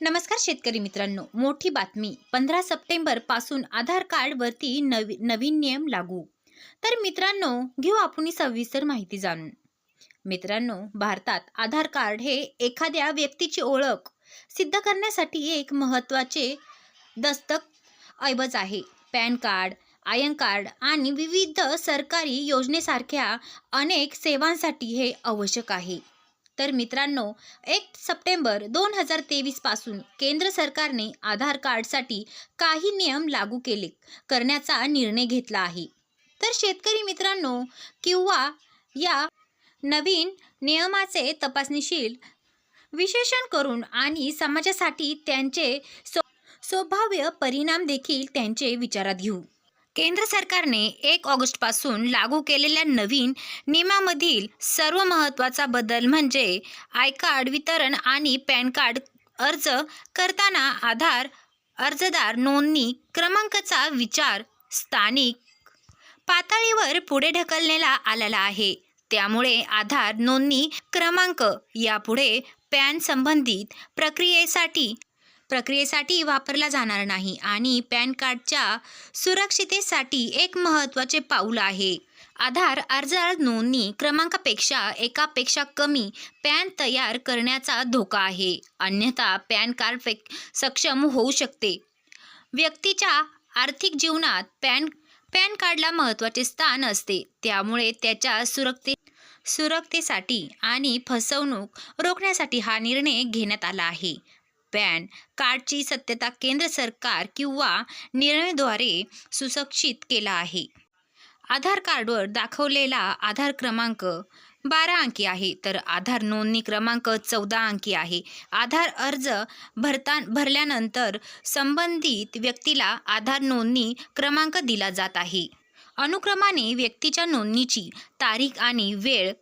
नमस्कार शेतकरी मित्रांनो. मोठी बातमी. पंधरा सप्टेंबरपासून आधार कार्डवरती नवी नवीन नियम लागू. तर मित्रांनो घेऊ आपण सविस्तर माहिती जाणून. मित्रांनो भारतात आधार कार्ड हे एखाद्या व्यक्तीची ओळख सिद्ध करण्यासाठी एक महत्त्वाचे दस्तक ऐवज आहे. पॅन कार्ड आयन कार्ड आणि विविध सरकारी योजनेसारख्या अनेक सेवांसाठी हे आवश्यक आहे. तर मित्रांनो एक सप्टेंबर दोन हजार तेवीसपासून केंद्र सरकारने आधार कार्डसाठी काही नियम लागू केले करण्याचा निर्णय घेतला आहे. तर शेतकरी मित्रांनो किंवा या नवीन नियमाचे तपासणीशील विशेषण करून आणि समाजासाठी त्यांचे सो स्वभाव्य परिणाम देखील त्यांचे विचारात घेऊ. केंद्र सरकारने एक ऑगस्टपासून लागू केलेल्या नवीन नियमामधील सर्व महत्त्वाचा बदल म्हणजे आय कार्ड वितरण आणि पॅन कार्ड अर्ज करताना आधार अर्जदार नोंदणी क्रमांकाचा विचार स्थानिक पातळीवर पुढे ढकललेला आलेला आहे. त्यामुळे आधार नोंदणी क्रमांक यापुढे पॅन संबंधित प्रक्रियेसाठी प्रक्रियेसाठी वापरला जाणार नाही आणि पॅन कार्डच्या सुरक्षितेसाठी एक महत्त्वाचे पाऊल आहे. आधार अर्ज नोंदणी क्रमांकापेक्षा एकापेक्षा कमी पॅन तयार करण्याचा धोका आहे. अन्यथा पॅन कार्ड फेक सक्षम होऊ शकते. व्यक्तीच्या आर्थिक जीवनात पॅन पॅन कार्डला महत्त्वाचे स्थान असते. त्यामुळे त्याच्या सुरक्षे सुरक्षतेसाठी आणि फसवणूक रोखण्यासाठी हा निर्णय घेण्यात आला आहे. पॅन कार्डची सत्यता केंद्र सरकार किंवा निर्णयाद्वारे सुसक्षित केला आहे. आधार कार्डवर दाखवलेला आधार क्रमांक बारा अंकी आहे तर आधार नोंदणी क्रमांक चौदा अंकी आहे. आधार अर्ज भरता भरल्यानंतर संबंधित व्यक्तीला आधार नोंदणी क्रमांक दिला जात आहे. अनुक्रमाने व्यक्तीच्या नोंदणीची तारीख आणि वेळ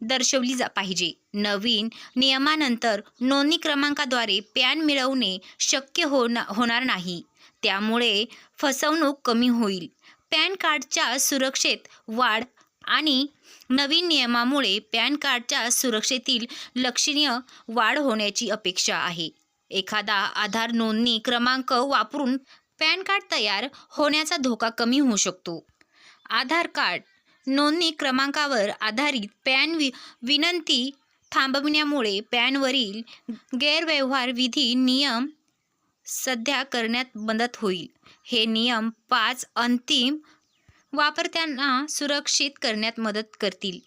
दर्शवली जा पाहिजे. नवीन नियमानंतर नोंदणी क्रमांकाद्वारे पॅन मिळवणे शक्य होना होणार नाही. त्यामुळे फसवणूक कमी होईल. पॅन कार्डच्या सुरक्षेत वाढ आणि नवीन नियमामुळे पॅन कार्डच्या सुरक्षेतील लक्षणीय वाढ होण्याची अपेक्षा आहे. एखादा आधार नोंदणी क्रमांक वापरून पॅन कार्ड तयार होण्याचा धोका कमी होऊ शकतो. आधार कार्ड नोंदणी क्रमांकावर आधारित पॅन वि विनंती थांबविण्यामुळे पॅनवरील गैरव्यवहार विधी नियम सध्या करण्यात मदत होईल. हे नियम पाच अंतिम वापरत्यांना सुरक्षित करण्यात मदत करतील.